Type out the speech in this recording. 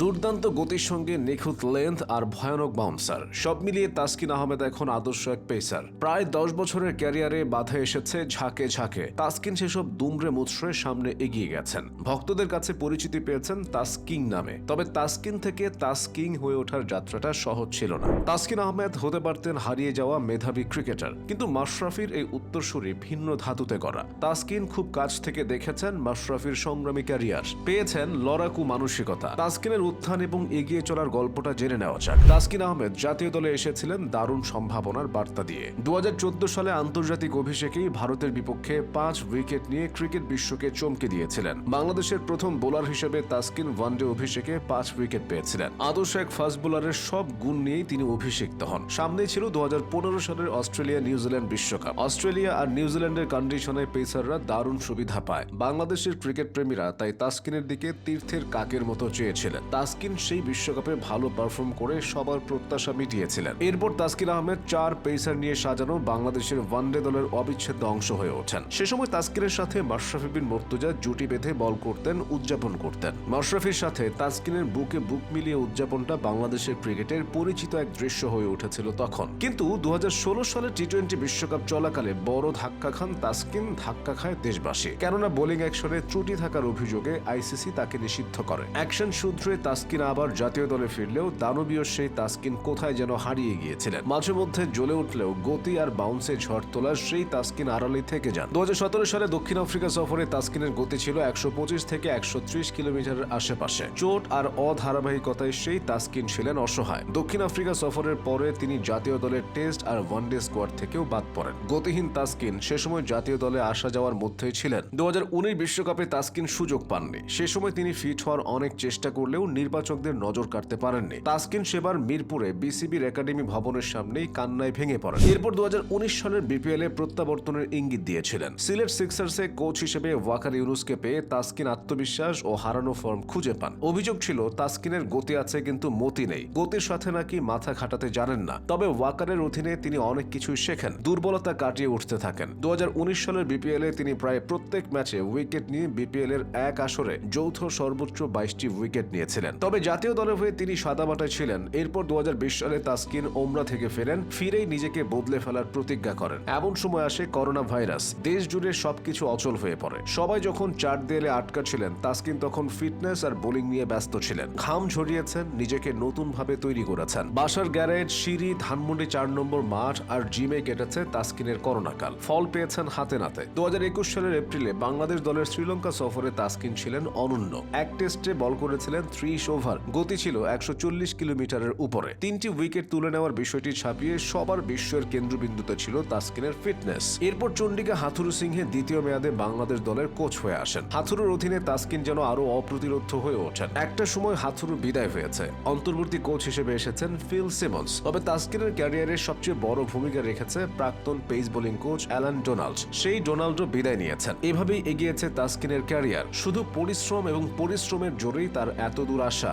দুর্দান্ত গতির সঙ্গে নিখুঁত লেন্থ আর ভয়ানক বাউন্সার সব মিলিয়ে তাসকিন আহমেদ এখন আদর্শ এক পেসার প্রায় দশ বছরের ক্যারিয়ারে বাধা এসেছে ঝাঁকে ঝাঁকে। তাসকিন সেসব দুমড়ে মুচড়ে সামনে এগিয়ে গেছেন। ভক্তদের কাছে পরিচিতি পেয়েছেন তাসকিং নামে। তবে তাসকিন থেকে তাসকিং হয়ে ওঠার যাত্রাটা সহজ ছিল না। তাসকিন আহমেদ হতে পারতেন হারিয়ে যাওয়া মেধাবী ক্রিকেটার কিন্তু মাশরাফির এই উত্তরসূরি ভিন্ন ধাতুতে করা তাসকিন খুব কাছ থেকে দেখেছেন মাশরাফির সংগ্রামী ক্যারিয়ার পেয়েছেন লড়াকু মানসিকতা। তাসকিনের উত্থান এবং এগিয়ে চলার গল্পটা জেনে নেওয়া যাক। তাসকিন আহমেদ জাতীয় দলে এসেছিলেন দারুণ সম্ভাবনার বার্তা দিয়ে। দু হাজার চোদ্দ সালে আন্তর্জাতিক অভিষেকেই ভারতের বিপক্ষে পাঁচ উইকেট নিয়ে ক্রিকেট বিশ্বকে চমকে দিয়েছিলেন। বাংলাদেশের প্রথম বোলার হিসেবে তাসকিন ওয়ানডে অভিষেকে পাঁচ উইকেট পেয়েছিলেন। আদর্শ এক ফাস্ট বোলারের সব গুণ নিয়েই তিনি অভিষিক্ত হন। সামনেই ছিল দু হাজার পনেরো সালের অস্ট্রেলিয়া নিউজিল্যান্ড বিশ্বকাপ। অস্ট্রেলিয়া আর নিউজিল্যান্ডের কন্ডিশনে পেসাররা দারুণ সুবিধা পায়। বাংলাদেশের ক্রিকেট প্রেমীরা তাই তাসকিনের দিকে তীর্থের কাকের মতো চেয়েছিলেন। তাসকিন সেই বিশ্বকাপে ভালো পারফর্ম করে সবার প্রত্যাশা মিটিয়েছিলেন। এরপর তাসকিন আহমেদ চার পেসার নিয়ে সাজানো বাংলাদেশের ওয়ানডে দলের অবিচ্ছেদ্য অংশ হয়ে ওঠেন। সে সময় তাসকিনের সাথে মাশরাফি বিন মর্তুজা জুটি বেঁধে বল করতেন, উদযাপন করতেন। মাশরাফির সাথে তাসকিনের বুকে বুক মিলিয়ে উদযাপনটা বাংলাদেশের ক্রিকেটের পরিচিত এক দৃশ্য হয়ে উঠেছিল তখন। কিন্তু দু হাজার ষোলো সালে টি টোয়েন্টি বিশ্বকাপ চলাকালে বড় ধাক্কা খান তাসকিন, ধাক্কা খায় দেশবাসী। কেননা বোলিং অ্যাকশনে ত্রুটি থাকার অভিযোগে আইসিসি তাকে নিষিদ্ধ করে। অ্যাকশন সূত্রে তাসকিন আবার জাতীয় দলে ফিরলেও দানবীয় সেই তাসকিন কোথায় যেন হারিয়ে গিয়েছিলেন। মাঝে মধ্যে জ্বলে উঠলেও গতি আর বাউন্সে ঝড় তোলার সেই তাসকিন আড়ালে থেকে যান। দু হাজার সতেরো সালে দক্ষিণ আফ্রিকা সফরে তাসকিনের গতি ছিল একশো পঁচিশ থেকে একশো কিলোমিটারের আশেপাশে। চোট আর অধারাবাহিকতায় সেই তাসকিন ছিলেন অসহায়। দক্ষিণ আফ্রিকা সফরের পরে তিনি জাতীয় দলের টেস্ট আর ওয়ানডে স্কোয়াড থেকেও বাদ পড়েন। গতিহীন তাসকিন সে সময় জাতীয় দলে আসা যাওয়ার মধ্যেই ছিলেন। দু বিশ্বকাপে তাসকিন সুযোগ পাননি। সে সময় তিনি ফিট হওয়ার অনেক চেষ্টা করলেও নির্বাচকদের নজর কাটতে পারেননি। তাসকিন সেবার মিরপুরে বিসিবির একাডেমি ভবনের সামনেই কান্নায় ভেঙে পড়েন। এরপর দু হাজার উনিশ সালের বিপিএল এ প্রত্যাবর্তনের ইঙ্গিত দিয়েছিলেন। সিলেট সিক্সার্সে কোচ হিসেবে ওয়াকার ইউনুসকে পেয়ে তাসকিন আত্মবিশ্বাস ও হারানো ফর্ম খুঁজে পান। অভিযোগ ছিল, তাসকিনের গতি আছে কিন্তু মতি নেই। গতির সাথে নাকি মাথা খাটাতে জানেন না। তবে ওয়াকারের অধীনে তিনি অনেক কিছুই শেখেন। দুর্বলতা কাটিয়ে উঠতে থাকেন। দু হাজার উনিশ সালের বিপিএল এ তিনি প্রায় প্রত্যেক ম্যাচে উইকেট নিয়ে বিপিএল এর এক আসরে যৌথ সর্বোচ্চ বাইশটি উইকেট নিয়েছিলেন। তবে জাতীয় দলের হয়ে তিনি সাদামাটায় ছিলেন। এরপর দু হাজার বিশ সালে তাসকিন ওমরা থেকে ফেরেন, ফিরেই নিজেকে বদলে ফেলার প্রতিজ্ঞা করেন। এমন সময় আসে করোনা ভাইরাস। দেশ জুড়ে সবকিছু অচল হয়ে পড়ে। সবাই যখন চার দেয়ালে আটকা ছিলেন, তাসকিন তখন ফিটনেস আর বোলিং নিয়ে ব্যস্ত ছিলেন। ঘাম ঝরিয়েছেন, নিজেকে নতুন ভাবে তৈরি করেছেন। বাসার গ্যারেজ, সিঁড়ি, ধানমন্ডি চার নম্বর মাঠ আর জিমে কেটেছে তাসকিনের করোনাকাল ফল পেয়েছেন হাতে নাতে। দু হাজার একুশ সালের এপ্রিলে বাংলাদেশ দলের শ্রীলঙ্কা সফরে তাসকিন ছিলেন অনন্য। এক টেস্টে বল করেছিলেন ত্রিশ ওভার, গতি ছিল একশো চল্লিশ কিলোমিটারের উপরে। তিনটি উইকেট তুলে নেওয়ার বিষয়টি ছাপিয়ে সবার বিশ্বের কেন্দ্রবিন্দুতে ছিল তাসকিনের ফিটনেস। এরপর চন্ডিকা হাথুরু সিংহে দ্বিতীয় মেয়াদে বাংলাদেশ দলের কোচ হয়ে আসেন। হাথুরুর অধীনে তাসকিন যেন আরও অপ্রতিরোধ হয়ে ওঠেন। একটা সময় হাথুরু বিদায় হয়েছে। অন্তর্বর্তী কোচ হিসেবে এসেছেন ফিল সিমন্স। তবে তাসকিনের ক্যারিয়ারের সবচেয়ে বড় ভূমিকা রেখেছে প্রাক্তন pace bowling coach Alan Donald. সেই ডোনাল্ডও বিদায় নিয়েছেন। এভাবেই এগিয়েছে তাসকিনের ক্যারিয়ার। শুধু পরিশ্রম এবং পরিশ্রমের জোরেই তার এত দূর আসা